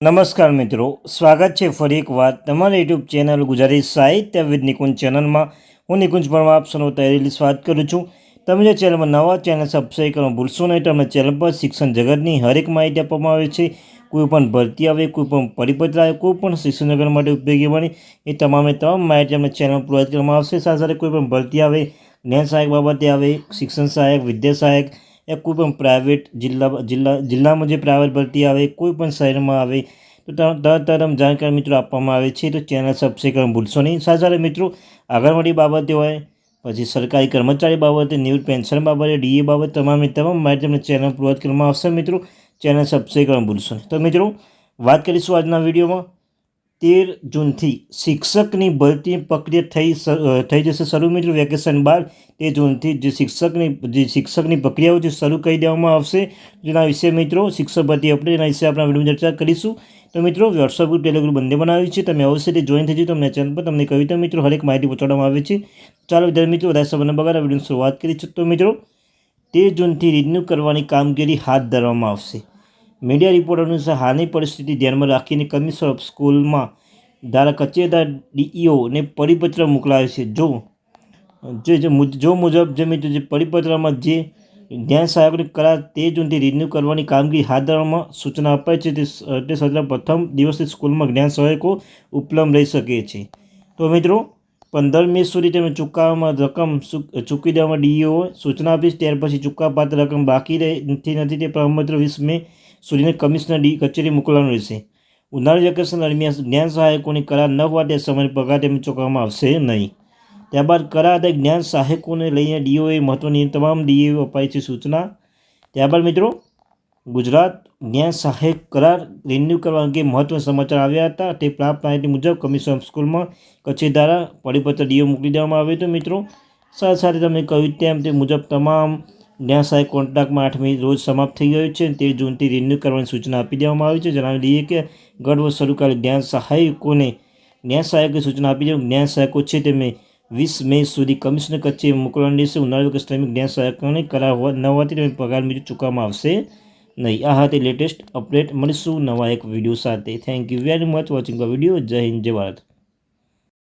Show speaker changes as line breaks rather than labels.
નમસ્કાર મિત્રો, સ્વાગત છે ફરી એક વાર તમારી યુટ્યુબ ચેનલ ગુજરાતી સાહિત્ય વિદ નિકુંજ ચેનલમાં. હું નિકુંજ પરમાર, આપ સૌનું તૈયારી સ્વાગત કરું છું. તમે જે ચેનલમાં નવા ચેનલ સબસ્ક્રાઈબ કરવા ભૂલશો નહીં. તમને ચેનલ પર શિક્ષણ જગતની હરેક માહિતી આપવામાં આવે છે. કોઈ પણ ભરતી આવે, કોઈ પણ પરિપત્ર આવે, કોઈ પણ શિક્ષણ જગત માટે ઉપયોગી બને, એ તમામે તમામ માહિતી અમને ચેનલ પ્રોવાઈડ કરવામાં આવશે. સાથે સાથે કોઈ પણ ભરતી આવે, જ્ઞાન સહાયક બાબતે આવે, શિક્ષણ સહાયક, વિદ્યા સહાયક યા કોઈ પણ પ્રાઇવેટ જિલ્લા જિલ્લા જિલ્લામાં જે પ્રાઇવેટ ભરતી આવે, કોઈ પણ શહેરમાં આવે, તો તરત તરત જાણકારી મિત્રો આપવામાં આવે છે. તો ચેનલ સબસ્ક્રાઈબ કરવાનું ભૂલશો નહીં. સાથે સાથે મિત્રો, આંગણવાડી બાબતે હોય, પછી સરકારી કર્મચારી બાબતે નિવૃત્ત પેન્શન બાબતે ડીએ બાબતે, તમામ તમામ માહિતી તમને ચેનલ પ્રોવાઈડ કરવામાં આવશે. મિત્રો ચેનલ સબસ્ક્રાઈબ કરવાનું ભૂલશો નહીં. તો મિત્રો, વાત કરીશું આજના વિડીયોમાં. તેર જૂનથી શિક્ષકની ભરતી પ્રક્રિયા થઈ થઈ જશે. શરૂ મિત્રો વેકેશન બાદ તે જૂનથી જે શિક્ષકની જે શિક્ષકની પ્રક્રિયાઓ છે શરૂ કરી દેવામાં આવશે જેના વિશે મિત્રો શિક્ષક ભરતી અપડેટ એના વિશે આપણે વિડીયોમાં ચર્ચા કરીશું. તો મિત્રો વોટ્સઅપ ગ્રુપ ટેલિગ્રુપ બંને બનાવ્યું છે. તમે અવશ્યથી જોઈન થઈ તમને ચેનલ પર તમને કવિતા મિત્રો હરેક માહિતી પહોંચાડવામાં આવે છે. ચાલો વિદ્યાર્થી મિત્રો, વધારે સમયના બગાડ. વિડીયોની શરૂઆત કરી છે તો મિત્રો, તેર જૂનથી રિન્યૂ કરવાની કામગીરી હાથ ધરવામાં આવશે. મીડિયા રિપોર્ટ અનુસાર હાલની પરિસ્થિતિ ધ્યાનમાં રાખીને કમિશનર ઓફ સ્કૂલમાં ધારા કચેરદાર ડીઈઓને પરિપત્ર મોકલાયો છે. જો, જે જે મુજબ જે મિત્રો જે પરિપત્રમાં જે ધ્યાન સહાયકની કરાર તે જૂનથી રિન્યૂ કરવાની કામગીરી હાથ ધરવામાં સૂચના અપાઈ છે. તે સત્ર પ્રથમ દિવસથી સ્કૂલમાં જ્ઞાન સહાયકો ઉપલબ્ધ રહી શકે છે. તો મિત્રો, પંદર મે સુધી તમે ચૂકવવામાં રકમ ચૂક- દેવામાં ડીઈઓ સૂચના આપીશ ત્યાર પછી ચૂકવાપાત્ર રકમ બાકી રહેતી નથી તે પ્રમાણપત્ર વીસ મે સુધીને કમિશનર ડી કચેરી મોકલવાનું રહેશે. ઉનાળુ વેકેશન દરમિયાન જ્ઞાન સહાયકોની કરાર ન હોવા તે સમયે પગાર તેમને ચૂકવવામાં આવશે નહીં. ત્યારબાદ કરાર આધારે જ્ઞાન સહાયકોને લઈને ડીઓએ મહત્વની તમામ ડીઓ અપાઈ છે સૂચના. ત્યારબાદ મિત્રો, ગુજરાત જ્ઞાન સહાયક કરાર રિન્યૂ કરવા અંગે મહત્વના સમાચાર આવ્યા હતા. તે પ્રાપ્ત માહિતી મુજબ કમિશન સ્કૂલમાં કચેરી દ્વારા પરિપત્ર ડીઓ મોકલી દેવામાં આવ્યો હતો. મિત્રો, સાથે સાથે તમે કહ્યું તેમ તે મુજબ તમામ સહાયક કોન્ટ્રાક્ટમાં આઠમી રોજ સમાપ્ત થઈ ગયો છે તે જૂનથી રિન્યૂ કરવાની સૂચના આપી દેવામાં આવી છે. જણાવી દઈએ કે ગઢ વર્ષ શરૂ કરેલ જ્ઞાન સહાયકોને જ્ઞાન સહાયકોએ સૂચના આપી દેવું જ્ઞાન સહાયકો છે તેમને વીસ મે સુધી કમિશનર કચેરી મોકલવાની રહેશે. ઉનાળુ કે શ્રમિક જ્ઞાન સહાયકોને કરાર ન હોવાથી તેમને પગાર મુજબ ચૂકવવામાં આવશે નહીં. આ હતી લેટેસ્ટ અપડેટ મળીશું નવા એક વીડિયો સાથે. Thank you very much watching a video જય હિન્દ, જય ભારત.